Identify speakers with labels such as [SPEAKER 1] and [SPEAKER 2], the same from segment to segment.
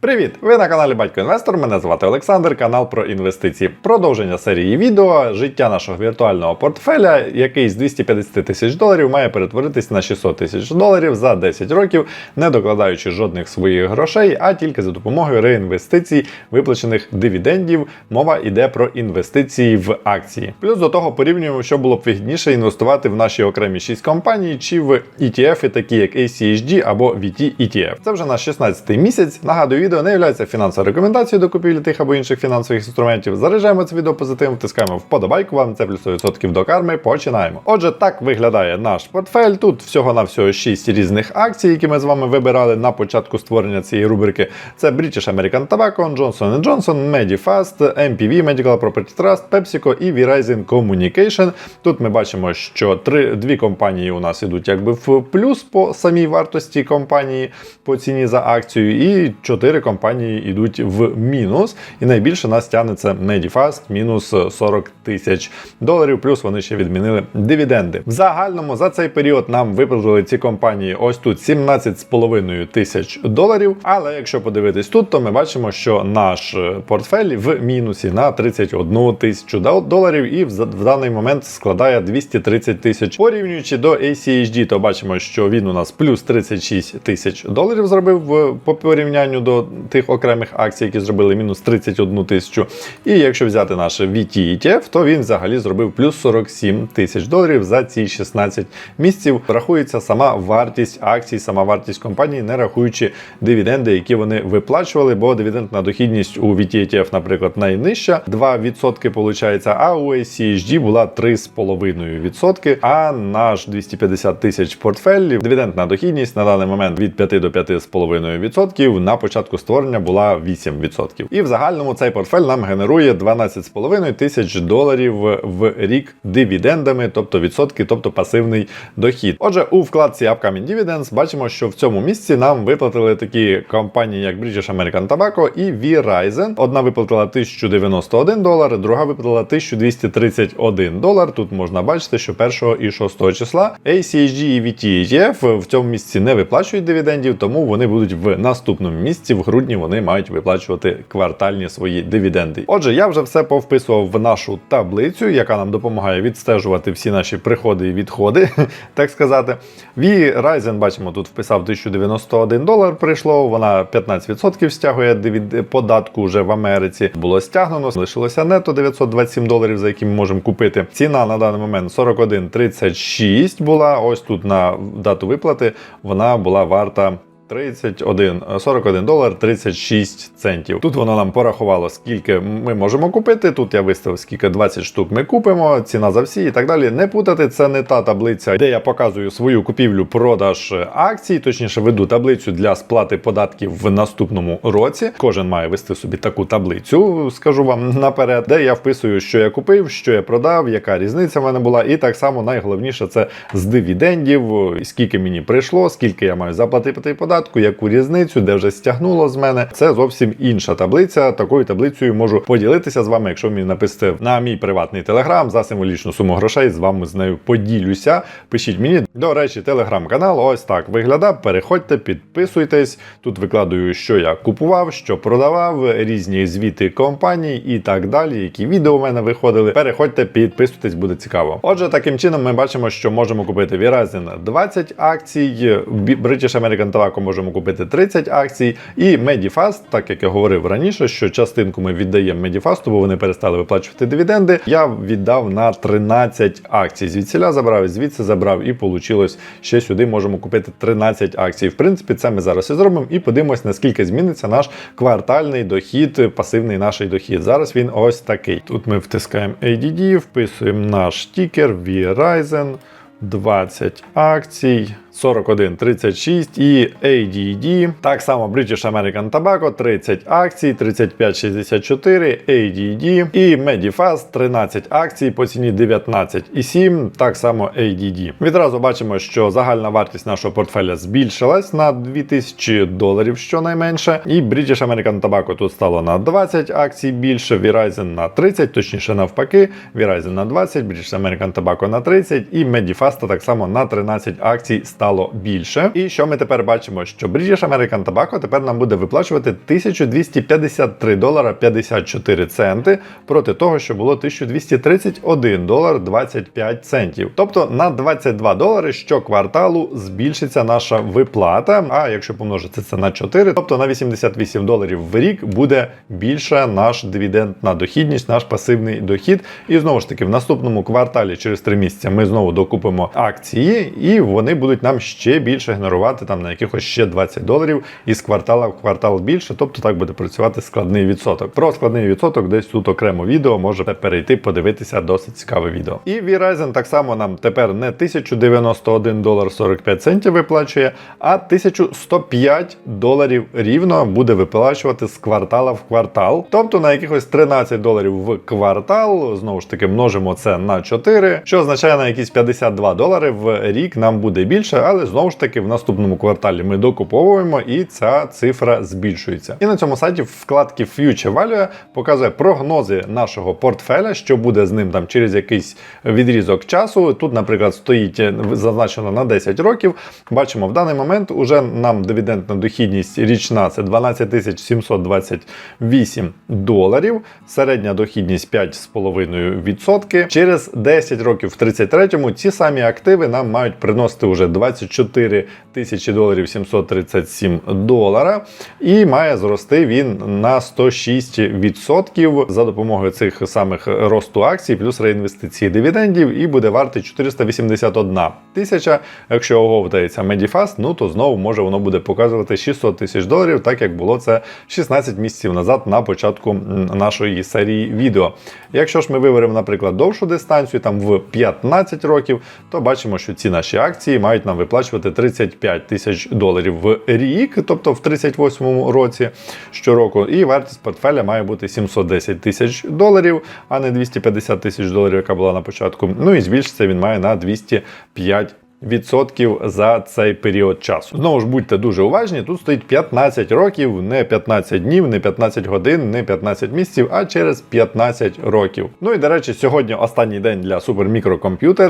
[SPEAKER 1] Привіт! Ви на каналі Батько Інвестор. Мене звати Олександр, канал про інвестиції. Продовження серії відео життя нашого віртуального портфеля, який з 250 тисяч доларів має перетворитись на 600 тисяч доларів за 10 років, не докладаючи жодних своїх грошей, а тільки за допомогою реінвестицій, виплачених дивідендів. Мова йде про інвестиції в акції. Плюс до того порівнюємо, що було б вигідніше інвестувати в наші окремі 6 компаній чи в ETF, такі як ACHD або VT ETF. Це вже наш 16-й місяць. Нагадую, відео не є фінансовою рекомендацією до купівлі тих або інших фінансових інструментів. Заряджаємо це відео позитивом, втискаємо вподобайку. Вам це плюс 100% до карми. Починаємо. Отже, так виглядає наш портфель. Тут всього на всього 6 різних акцій, які ми з вами вибирали на початку створення цієї рубрики. Це British American Tobacco, Johnson Johnson, Medifast, MPV, Medical Property Trust, PepsiCo і Verizon Communication. Тут ми бачимо, що три, дві компанії у нас ідуть якби в плюс по самій вартості компанії по ціні за акцію, і чотири компанії йдуть в мінус. І найбільше нас тягне це Medifast, мінус 40 тисяч доларів. Плюс вони ще відмінили дивіденди. В загальному за цей період нам виплатили ці компанії ось тут 17,5 тисяч доларів. Але якщо подивитись тут, то ми бачимо, що наш портфель в мінусі на 31 тисячу доларів і в, даний момент складає 230 тисяч. Порівнюючи до ACHD, то бачимо, що він у нас плюс 36 тисяч доларів зробив по порівнянню до тих окремих акцій, які зробили мінус 31 тисячу. І якщо взяти наш VT ETF, то він взагалі зробив плюс 47 тисяч доларів за ці 16 місяців. Рахується сама вартість акцій, сама вартість компанії, не рахуючи дивіденди, які вони виплачували, бо дивідендна дохідність у VT ETF, наприклад, найнижча 2% виходить, а у ACHD була 3,5%. А наш 250 тисяч портфель, дивідендна дохідність на даний момент від 5 до 5,5%. На початку створення була 8%. І в загальному цей портфель нам генерує 12,5 тисяч доларів в рік дивідендами, тобто відсотки, тобто пасивний дохід. Отже, у вкладці Upcoming Dividends бачимо, що в цьому місці нам виплатили такі компанії, як British American Tobacco і Verizon. Одна виплатила 1091 долар, друга виплатила 1231 долар. Тут можна бачити, що 1 і 6 числа ACHG і VT в цьому місці не виплачують дивідендів, тому вони будуть в наступному місці. В грудні вони мають виплачувати квартальні свої дивіденди. Отже, я вже все повписував в нашу таблицю, яка нам допомагає відстежувати всі наші приходи і відходи, так сказати. Verizon, бачимо, тут вписав 1091 долар. Прийшло, вона 15% стягує від податку вже в Америці. Було стягнено, лишилося нето 927 доларів, за які ми можемо купити. Ціна на даний момент 41,36 була. Ось тут на дату виплати вона була варта. 31, 41 долар 36 центів. Тут воно нам порахувало, скільки ми можемо купити. Тут я виставив, скільки 20 штук ми купимо, ціна за всі і так далі. Не путати, це не та таблиця, де я показую свою купівлю продаж акцій, точніше веду таблицю для сплати податків в наступному році. Кожен має вести собі таку таблицю, скажу вам наперед, де я вписую, що я купив, що я продав, яка різниця в мене була. І так само найголовніше це з дивідендів, скільки мені прийшло, скільки я маю заплатити податку, яку різницю, де вже стягнуло з мене. Це зовсім інша таблиця. Такою таблицею можу поділитися з вами, якщо мені написати на мій приватний телеграм за символічну суму грошей. З вами з нею поділюся. Пишіть мені. До речі, телеграм-канал ось так виглядає. Переходьте, підписуйтесь. Тут викладую, що я купував, що продавав, різні звіти компаній і так далі, які відео у мене виходили. Переходьте, підписуйтесь, буде цікаво. Отже, таким чином ми бачимо, що можемо купити Verizon 20 акцій, British American Tobacco можемо купити 30 акцій, і Medifast, так як я говорив раніше, що частинку ми віддаємо Medifast, бо вони перестали виплачувати дивіденди. Я віддав на 13 акцій. Звідсіля забрав, звідси забрав, і вийшло ще сюди можемо купити 13 акцій. В принципі, це ми зараз і зробимо, і подивимось, наскільки зміниться наш квартальний дохід, пасивний наш дохід. Зараз він ось такий. Тут ми втискаємо ADD, вписуємо наш тікер Verizon. 20 акцій, 41,36 і ADD. Так само British American Tobacco 30 акцій, 35,64, ADD і Medifast 13 акцій по ціні 19,7, так само ADD. Відразу бачимо, що загальна вартість нашого портфеля збільшилась на 2000 доларів щонайменше. І British American Tobacco тут стало на 20 акцій більше, Verizon на 30, точніше навпаки, Verizon на 20, British American Tobacco на 30 і Medifast так само на 13 акцій став стало більше. І що ми тепер бачимо? Що British American Tobacco тепер нам буде виплачувати 1253 долара 54 центи проти того, що було 1231 долар 25 центів. Тобто на 22 долари щокварталу збільшиться наша виплата. А якщо помножити це на 4, тобто на 88 доларів в рік буде більше наш дивідендна дохідність, наш пасивний дохід. І знову ж таки, в наступному кварталі через 3 місяці ми знову докупимо акції, і вони будуть нам ще більше генерувати там на якихось ще 20 доларів із квартала в квартал більше. Тобто так буде працювати складний відсоток. Про складний відсоток десь тут окремо відео можете перейти, подивитися досить цікаве відео. І Verizon так само нам тепер не 1091 долар 45 центів виплачує, а 1105 доларів рівно буде виплачувати з квартала в квартал. Тобто на якихось 13 доларів в квартал, знову ж таки, множимо це на 4, що означає на якісь 52 долари в рік нам буде більше, але знову ж таки в наступному кварталі ми докуповуємо і ця цифра збільшується. І на цьому сайті в вкладці Future Value показує прогнози нашого портфеля, що буде з ним там через якийсь відрізок часу. Тут, наприклад, стоїть е, зазначено на 10 років. Бачимо, в даний момент уже нам дивідендна дохідність річна це 12 728 доларів, середня дохідність 5,5%. Через 10 років в 33-му ці самі активи нам мають приносити вже 24 тисячі доларів 737 долара, і має зрости він на 106% за допомогою цих самих росту акцій, плюс реінвестиції дивідендів, і буде варти 481 тисяча. Якщо оговтається Medifast, ну то знову може воно буде показувати 600 тисяч доларів, так як було це 16 місяців назад на початку нашої серії відео. Якщо ж ми виберемо, наприклад, довшу дистанцію, там в 15 років, то бачимо, що ці наші акції мають нам виплачувати 35 тисяч доларів в рік, тобто в 38 році щороку. І вартість портфеля має бути 710 тисяч доларів, а не 250 тисяч доларів, яка була на початку. Ну і збільшиться він має на 205 Відсотків за цей період часу. Знову ж будьте дуже уважні. Тут стоїть 15 років, не 15 днів, не 15 годин, не 15 місяців, а через 15 років. Ну і до речі, сьогодні останній день для Super Microcomputer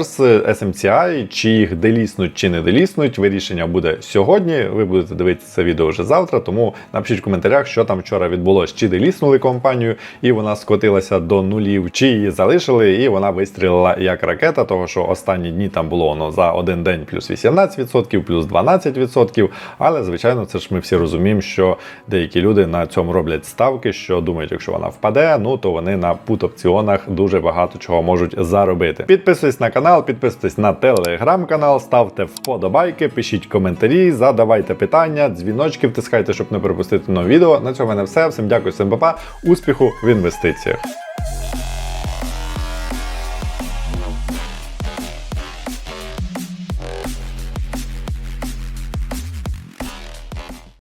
[SPEAKER 1] SMCI, чи їх деліснуть, чи не деліснуть. Вирішення буде сьогодні. Ви будете дивитися це відео вже завтра. Тому напишіть в коментарях, що там вчора відбулось, чи деліснули компанію, і вона скотилася до нулів, чи її залишили, і вона вистрілила як ракета, того що останні дні там було воно за один день плюс 18%, плюс 12%. Але, звичайно, це ж ми всі розуміємо, що деякі люди на цьому роблять ставки, що думають, якщо вона впаде, ну то вони на пут-опціонах дуже багато чого можуть заробити. Підписуйтесь на канал, підписуйтесь на телеграм-канал, ставте вподобайки, пишіть коментарі, задавайте питання, дзвіночки втискайте, щоб не пропустити нове відео. На цьому в мене все. Всім дякую, всім папа, успіху в інвестиціях.